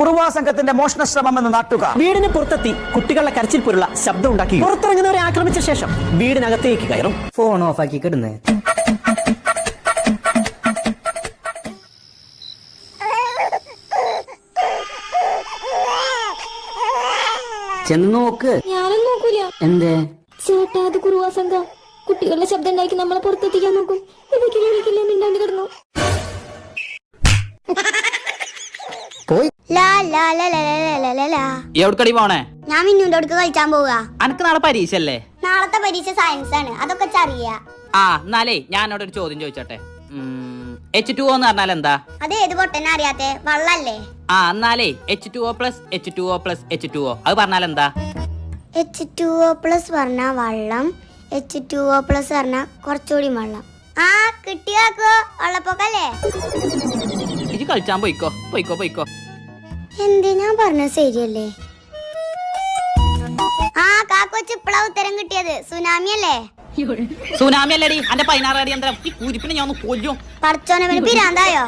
കുറുവാ സംഘത്തിന്റെ മോഷണ ശ്രമം എന്ന് നാട്ടുകാർ വീടിന് പുറത്തെത്തി കുട്ടികളുടെ കരച്ചിൽ പോലുള്ള ശബ്ദം ഉണ്ടാക്കി. പുറത്തിറങ്ങുന്നവരെ ആക്രമിച്ച ശേഷം വീടിനകത്തേക്ക് കയറും. ഫോൺ ഓഫ് ആക്കി കിടന്ന്. ചെന്ന് നോക്ക്. ഞാനും നോക്കൂല. എന്തേ? ചേട്ടാ അത് കുറുവാ സംഘം. കുട്ടികളുടെ ശബ്ദം ഉണ്ടാക്കി നമ്മളെ പുറത്തെത്തിക്കാൻ നോക്കും. പോയി. എവിടക്കടി പോണേ? ഞാൻ മിന്നുന്റെ അടുക്ക് കളിക്കാൻ പോവുക. അനക്ക് നാളെ പരീക്ഷ അല്ലേ നാളത്തെ പരീക്ഷ സയൻസ് ആണ്. അതൊക്കെ അറിയാ. ആ എന്നാലേ ഞാനോട് ഒരു ചോദ്യം ചോദിച്ചോട്ടെ. എച്ച് ടു എന്ന് പറഞ്ഞാൽ എന്താ? അത് ഏത് പൊട്ടനെ അറിയാത്തെ? വള്ളല്ലേ? ആ എന്നാലേ H two O plus H two O plus H two O അത് പറഞ്ഞാൽ എന്താ? എച്ച് ടു ഒ പ്ലസ് പറഞ്ഞ വള്ളം. എച്ച് ടു ഒ പ്ലസ് പറഞ്ഞ കുറച്ചുകൂടി വെള്ളം. ആ കിട്ടിയാക്കോ വെള്ളപ്പൊക്കല്ലേ? കളിച്ചാൻ പോയിക്കോ പോയിക്കോ പോയിക്കോ. എന്തിനാ പറഞ്ഞ ശരിയല്ലേ? ആ കാക്കോച്ച് ഇപ്പളാ ഉത്തരം കിട്ടിയത്. സുനാമി അല്ലേ? സുനാമി അല്ലടി അന്റെ പതിനാറ് അടി ഈ കുരിപ്പിനെ ഞാൻ ഒന്ന് കൊല്ലും. പറച്ചോനെ പിരാന്തായോ?